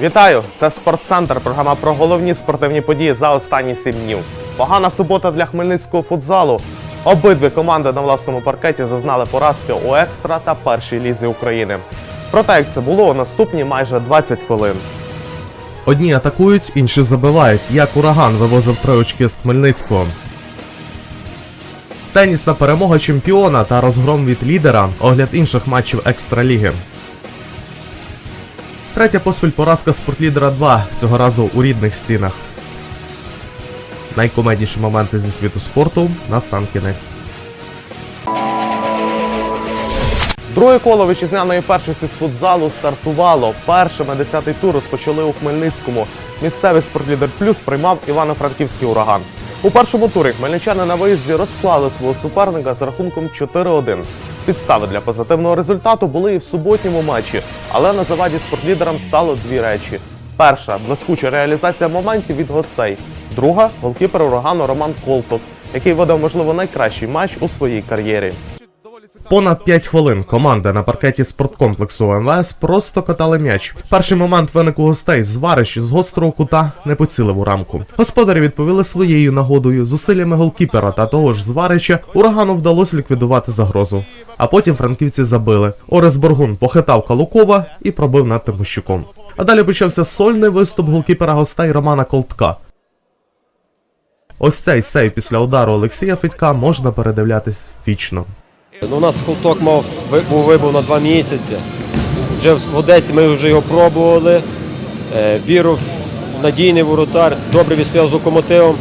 Вітаю! Це Спортцентр. Програма про головні спортивні події за останні сім днів. Погана субота для хмельницького футзалу. Обидві команди на власному паркеті зазнали поразки у екстра та першій лізі України. Проте, як це було, у наступні майже 20 хвилин. Одні атакують, інші забивають, як ураган вивозив три очки з Хмельницького. Тенісна перемога чемпіона та розгром від лідера, огляд інших матчів екстраліги. Третя поспіль поразка спортлідера 2, цього разу у рідних стінах. Найкомедніші моменти зі світу спорту на сам кінець. Друге коло вітчизняної першості з футзалу стартувало. Першими десятий тур розпочали у Хмельницькому. Місцевий спортлідер плюс приймав Івано-Франківський ураган. У першому турі хмельничани на виїзді розклали свого суперника з рахунком 4-1. Підстави для позитивного результату були і в суботньому матчі, але на заваді спортлідерам стало дві речі: перша блискуча реалізація моментів від гостей. Друга голкіпер урагану Роман Колтов, який видав, можливо, найкращий матч у своїй кар'єрі. Понад 5 хвилин команда на паркеті спорткомплексу МВС просто катали м'яч. Перший момент виник у гостей зварищ з гострого кута не поцілив у рамку. Господарі відповіли своєю нагодою, зусиллями голкіпера та того ж зварича урагану вдалося ліквідувати загрозу. А потім франківці забили. Орес Боргун похитав Калукова і пробив над Тимощуком. А далі почався сольний виступ голкіпера гостей Романа Колтка. Ось цей сейв після удару Олексія Федька можна передивлятись вічно. Ну, у нас колток мав був вибув на два місяці. Вже в Одесі ми вже його пробували. Е, Віров надійний воротар, добре відстояв з локомотивом.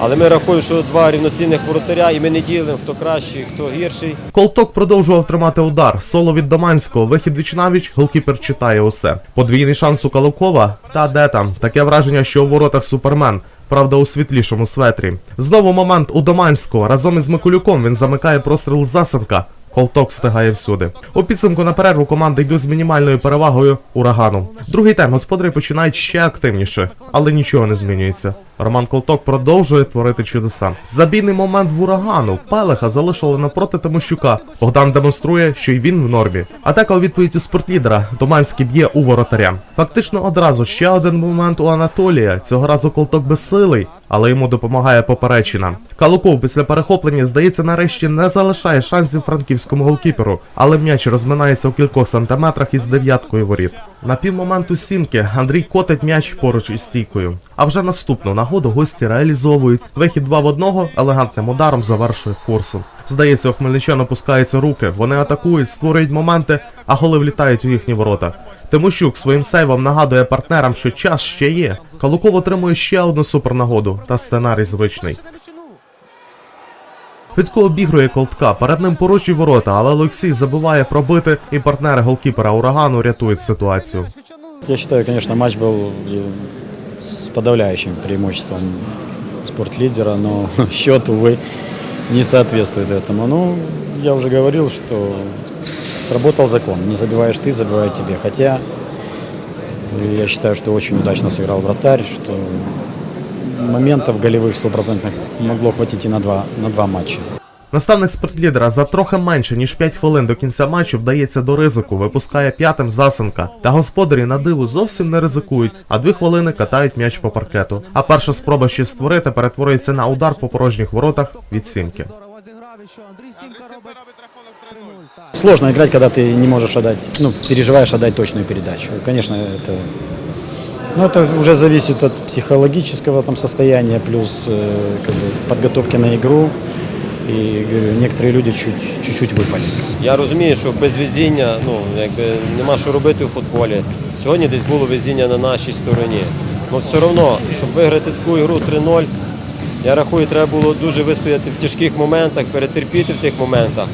Але ми рахуємо, що два рівноцінних воротаря, і ми не ділимо, хто кращий, хто гірший. Колток продовжував тримати удар. Соло від Доманського, вихід вічнавіч, голкіпер читає усе. Подвійний шанс у Калукова. Та де там? Таке враження, що у воротах супермен. Правда, у світлішому светрі. Знову момент у Доманського. Разом із Микулюком він замикає простріл засенка. Колток встигає всюди. У підсумку на перерву команди йдуть з мінімальною перевагою урагану. Другий тайм господарі починають ще активніше, але нічого не змінюється. Роман Колток продовжує творити чудеса. Забійний момент в урагану. Пелеха залишили напроти Тимощука. Богдан демонструє, що й він в нормі. Атака у відповідь у спортлідера. Доманський б'є у воротаря. Фактично одразу ще один момент у Анатолія. Цього разу Колток безсилий, але йому допомагає поперечина. Калуков після перехоплення, здається, нарешті не залишає шансів франківському голкіперу, але м'яч розминається у кількох сантиметрах із дев'яткою воріт. На півмоменту сімки Андрій котить м'яч поруч із стійкою. А вже наступну нагоду гості реалізовують. Вихід два в одного елегантним ударом завершує курсу. Здається, у хмельничан опускаються руки, вони атакують, створюють моменти, а голи влітають у їхні ворота. Тимощук своїм сейвом нагадує партнерам, що час ще є. Калуков отримує ще одну супернагоду, та сценарій звичний. Федько обігрує колтка, перед ним порожні ворота, але Олексій забуває пробити, і партнери голкіпера урагану рятують ситуацію. Я считаю, конечно, матч был э, с подавляющим преимуществом спортлидера, но счет, увы, не соответствует этому. Ну, я уже говорил, что сработал закон. Не забиваешь ты, забивают тебе. Хотя э, я считаю, что очень удачно сыграл вратарь, что моментов голевых стопроцентных могло хватить и на два, на два матча. Наставник спортлідера за трохи менше ніж 5 хвилин до кінця матчу вдається до ризику, випускає п'ятим засенка. Та господарі на диву зовсім не ризикують, а дві хвилини катають м'яч по паркету. А перша спроба щось створити перетворюється на удар по порожніх воротах від сімки. Сложно играть, когда ты не можешь отдать, ну, переживаешь отдать точную передачу. Конечно, это, ну, это уже зависит от психологического там состояния, плюс э, как бы, подготовки на игру. И говорю, некоторые люди чуть, чуть-чуть выпали. Я розумію, що без везіння ну, якби, нема що робити у футболі. Сьогодні десь було везіння на нашій стороні. Але все одно, щоб виграти таку ігру 3-0, я рахую, треба було дуже вистояти в тяжких моментах, перетерпіти в тих моментах.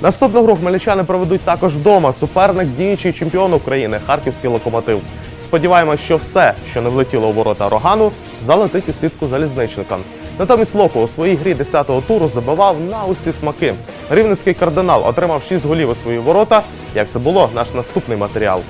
Наступну гру хмельничани проведуть також вдома. Суперник діючий чемпіон України Харківський локомотив. Сподіваємось, що все, що не влетіло у ворота Рогану, залетить у сітку залізничника. Натомість Локо у своїй грі 10-го туру забивав на усі смаки. Рівненський кардинал отримав 6 голів у свої ворота. Як це було, наш наступний матеріал.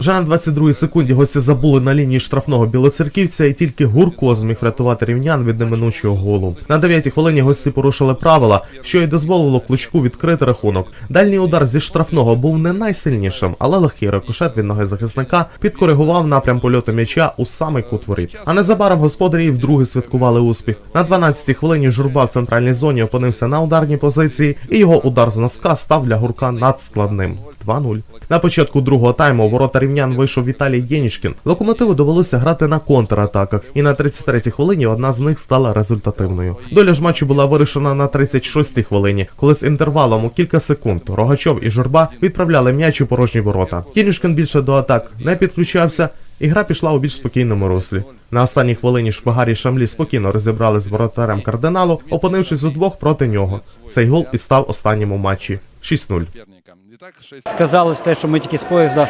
Вже на 22-й секунді гості забули на лінії штрафного білоцерківця, і тільки Гурко зміг врятувати рівнян від неминучого голу. На 9-й хвилині гості порушили правила, що й дозволило клучку відкрити рахунок. Дальній удар зі штрафного був не найсильнішим, але легкий рикошет від ноги захисника підкоригував напрям польоту м'яча у самий кут воріт. А незабаром господарі вдруге святкували успіх. На 12-й хвилині журба в центральній зоні опинився на ударній позиції, і його удар з носка став для гурка надскладним. 2-0. На початку другого тайму ворота рівнян вийшов Віталій Єнічкін. Локомотиву довелося грати на контратаках, і на 33-й хвилині одна з них стала результативною. Доля ж матчу була вирішена на 36-й хвилині, коли з інтервалом у кілька секунд Рогачов і Журба відправляли м'яч у порожні ворота. Єнічкін більше до атак не підключався. І гра пішла у більш спокійному руслі. На останній хвилині Шпагар і Шамлі спокійно розібрали з воротарем кардиналу, опинившись удвох проти нього. Цей гол і став останнім у матчі 6-0. соперникам. Итак, 6 Сказалось те, що ми тільки з поїзда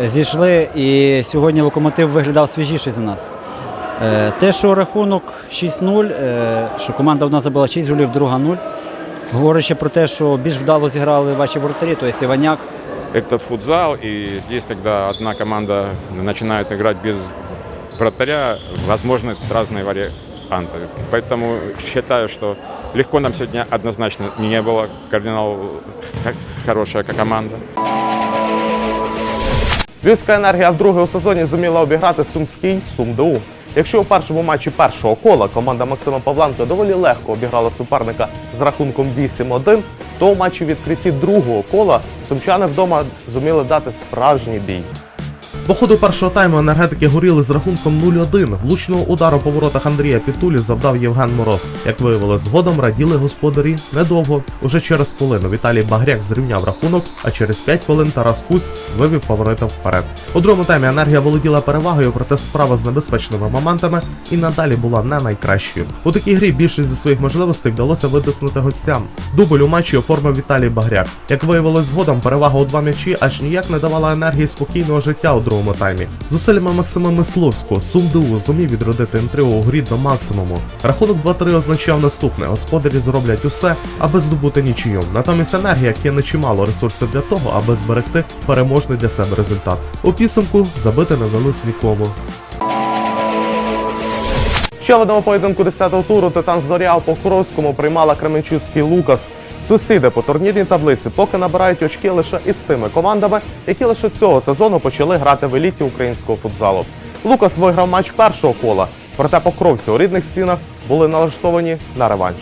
е, зійшли, і сьогодні локомотив виглядав свіжіший за нас. Е, Те, що рахунок 6-0, е, що команда одна забила 6 голів, друга 0, говорить ще про те, що більш вдало зіграли ваші воротарі, тобто Іваняк Это футзал, и здесь тогда одна команда начинает играть без вратаря, возможны разные варианты. Поэтому считаю, что легко нам сегодня однозначно не было. Кардинал х- хорошая как команда. Львівська енергія вдруге у сезоні зуміла обіграти сумський Сумду. Якщо у першому матчі першого кола команда Максима Павленка доволі легко обіграла суперника з рахунком 8-1, то у матчі відкритті другого кола сумчани вдома зуміли дати справжній бій. По ходу першого тайму енергетики горіли з рахунком 0-1. Влучного удару по воротах Андрія Пітулі завдав Євген Мороз. Як виявилось, згодом раділи господарі недовго. Уже через хвилину Віталій Багряк зрівняв рахунок, а через 5 хвилин Тарас Кузь вивів фаворита вперед. У другому таймі енергія володіла перевагою, проте справа з небезпечними моментами і надалі була не найкращою. У такій грі більшість зі своїх можливостей вдалося витиснути гостям. Дубль у матчі оформив Віталій Багряк. Як виявилось згодом, перевага у два м'ячі аж ніяк не давала енергії спокійного життя у другому таймі. Зусиллями Максима Мисловського Сумду зумів відродити інтригу у грі до максимуму. Рахунок 2-3 означав наступне: господарі зроблять усе, аби здобути нічию. Натомість енергія кине чимало ресурсів для того, аби зберегти переможний для себе результат. У підсумку забити не вдалось нікому. Ще в одному поєдинку 10-го туру Титан Зоря у Покровському приймала Кременчуцький Лукас. Сусіди по турнірній таблиці поки набирають очки лише із тими командами, які лише цього сезону почали грати в еліті українського футзалу. Лукас виграв матч першого кола, проте покровці у рідних стінах були налаштовані на реванш.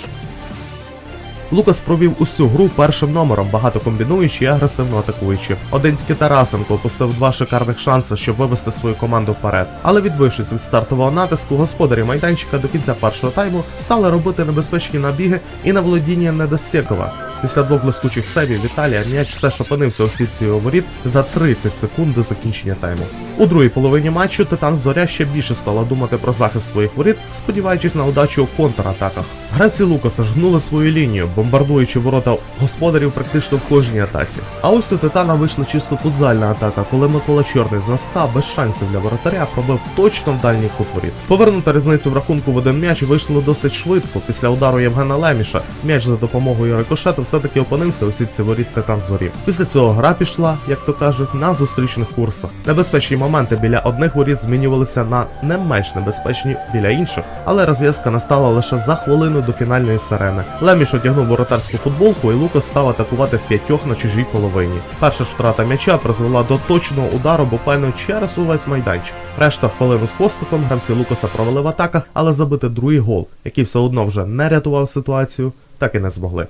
Лукас провів усю гру першим номером, багато комбінуючи і агресивно атакуючи. Один тільки Тарасенко опустив два шикарних шанси, щоб вивести свою команду вперед. Але відбившись від стартового натиску, господарі майданчика до кінця першого тайму стали робити небезпечні набіги і на володіння Недосєкова. Після двох блискучих сейвів Віталія м'яч все ж опинився у сітці воріт за 30 секунд до закінчення тайму. У другій половині матчу Титан Зоря ще більше стала думати про захист своїх воріт, сподіваючись на удачу у контратаках. Гравці Лукаса жгнули свою лінію, бомбардуючи ворота господарів практично в кожній атаці. А ось у Титана вийшла чисто футзальна атака, коли Микола Чорний з носка без шансів для воротаря пробив точно в дальній кут воріт. Повернути різницю в рахунку в один м'яч вийшло досить швидко. Після удару Євгена Леміша м'яч за допомогою рикошету все-таки опинився у сітці воріт Титан Зорі. Після цього гра пішла, як то кажуть, на зустрічних курсах. Небезпечні моменти біля одних воріт змінювалися на не менш небезпечні біля інших, але розв'язка настала лише за хвилину до фінальної сирени. Леміш одягнув воротарську футболку, і Лукас став атакувати в п'ятьох на чужій половині. Перша ж втрата м'яча призвела до точного удару буквально через увесь майданчик. Решта хвилину з хвостиком гравці Лукаса провели в атаках, але забити другий гол, який все одно вже не рятував ситуацію, так і не змогли.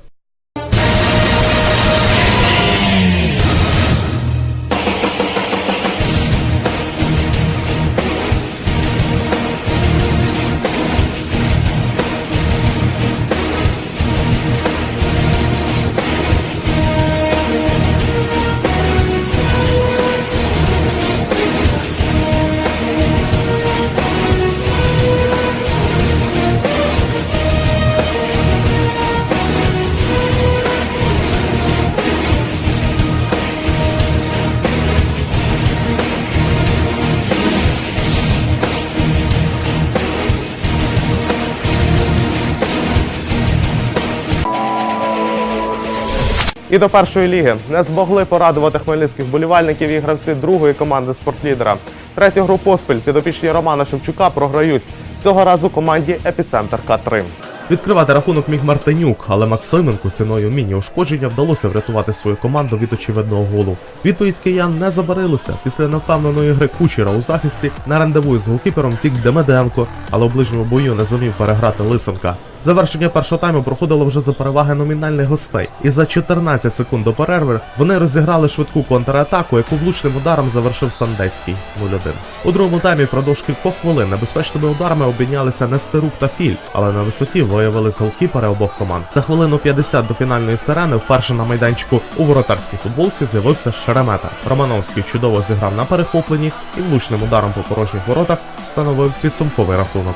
І до першої ліги не змогли порадувати хмельницьких болівальників і гравці другої команди спортлідера. Третю гру поспіль підопічні Романа Шевчука програють. Цього разу команді Епіцентр К3. Відкривати рахунок міг Мартинюк, але Максименку ціною міні-ушкодження вдалося врятувати свою команду від очевидного голу. Відповідь киян не забарилися. Після невпевненої гри кучера у захисті на рандеву з голкіпером втік Демеденко, але у ближньому бою не зумів переграти Лисенка. Завершення першого тайму проходило вже за переваги номінальних гостей, і за 14 секунд до перерви вони розіграли швидку контратаку, яку влучним ударом завершив Сандецький 0-1. У другому таймі впродовж кількох хвилин небезпечними ударами обмінялися Нестерук та Філь, але на висоті виявились голкіпери обох команд. За хвилину 50 до фінальної сирени вперше на майданчику у воротарській футболці з'явився Шеремета. Романовський чудово зіграв на перехопленні і влучним ударом по порожніх воротах встановив підсумковий рахунок.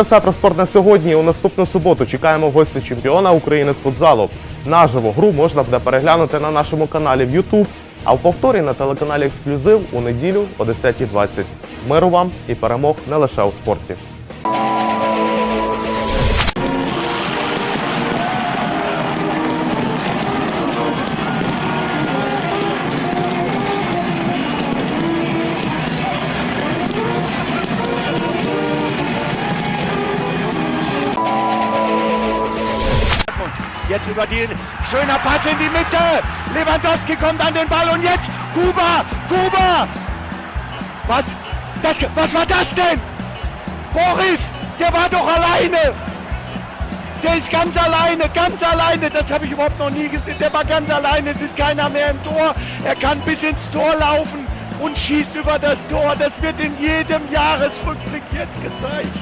Це все про спорт на сьогодні. У наступну суботу чекаємо гості чемпіона України з футзалу. Наживо гру можна буде переглянути на нашому каналі в YouTube, а в повторі на телеканалі Ексклюзив у неділю о 10.20. Миру вам і перемог не лише у спорті. Über die, schöner Pass in die Mitte. Lewandowski kommt an den Ball und jetzt Kuba, Kuba. Was, das, was war das denn? Boris, der war doch alleine. Der ist ganz alleine, ganz alleine. Das habe ich überhaupt noch nie gesehen. Der war ganz alleine. Es ist keiner mehr im Tor. Er kann bis ins Tor laufen und schießt über das Tor. Das wird in jedem Jahresrückblick jetzt gezeigt.